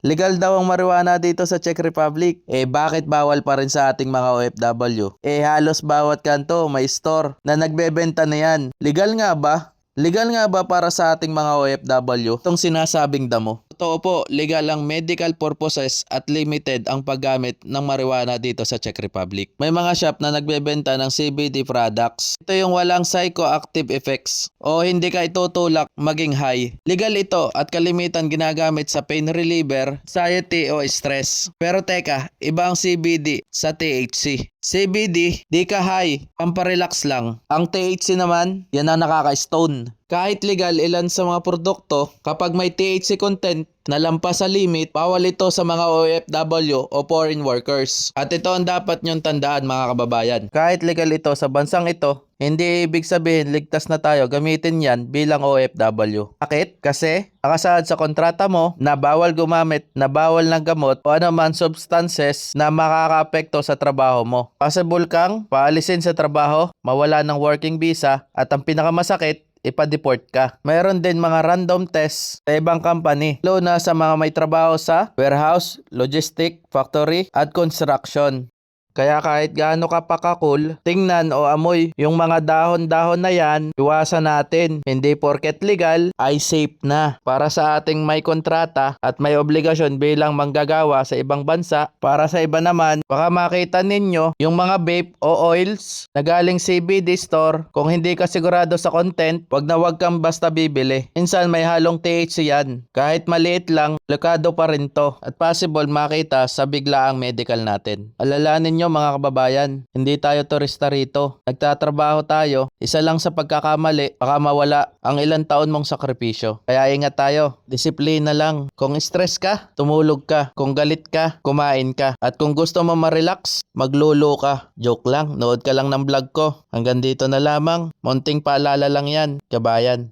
Legal daw ang marijuana dito sa Czech Republic. Eh bakit bawal pa rin sa ating mga OFW? Eh halos bawat kanto may store na nagbebenta na yan. Legal nga ba? Legal nga ba para sa ating mga OFW itong sinasabing damo? Totoo po, legal ang medical purposes at limited ang paggamit ng marijuana dito sa Czech Republic. May mga shop na nagbebenta ng CBD products. Ito yung walang psychoactive effects o hindi ka itutulak maging high. Legal ito at kalimitan ginagamit sa pain reliever, anxiety o stress. Pero teka, iba ang CBD sa THC. CBD, di ka high, pamparelax lang. Ang THC naman, yan ang nakaka-stone. Kahit legal ilan sa mga produkto, kapag may THC content na lampas sa limit, bawal ito sa mga OFW o foreign workers. At ito ang dapat nyong tandaan mga kababayan. Kahit legal ito sa bansang ito, hindi ibig sabihin ligtas na tayo gamitin yan bilang OFW. Bakit? Kasi nakasaad sa kontrata mo na bawal gumamit na bawal ng gamot o anuman substances na makakaapekto sa trabaho mo. Possible kang paalisin sa trabaho, mawala ng working visa at ang pinakamasakit, ipa-deport ka. Mayroon din mga random tests sa ibang company, lalo na sa mga may trabaho sa warehouse, logistic, factory, at construction. Kaya kahit gaano ka pa kakul, tingnan o amoy yung mga dahon-dahon na yan, iwasan natin. Hindi porket legal, ay safe na. Para sa ating may kontrata at may obligasyon bilang manggagawa sa ibang bansa, para sa iba naman, baka makita ninyo yung mga vape o oils na galing CBD store. Kung hindi ka sigurado sa content, wag na wag kang basta bibili. Minsan may halong THC yan. Kahit maliit lang, dekado pa rin to. At possible makita sa biglaang medical natin. Alalanin nyo mga kababayan, hindi tayo turista rito. Nagtatrabaho tayo, isa lang sa pagkakamali, baka mawala ang ilang taon mong sakripisyo. Kaya ingat tayo, disiplina lang. Kung stress ka, tumulog ka. Kung galit ka, kumain ka. At kung gusto mo ma-relax, maglolo ka. Joke lang, nood ka lang ng vlog ko. Hanggang dito na lamang, munting paalala lang yan, kabayan.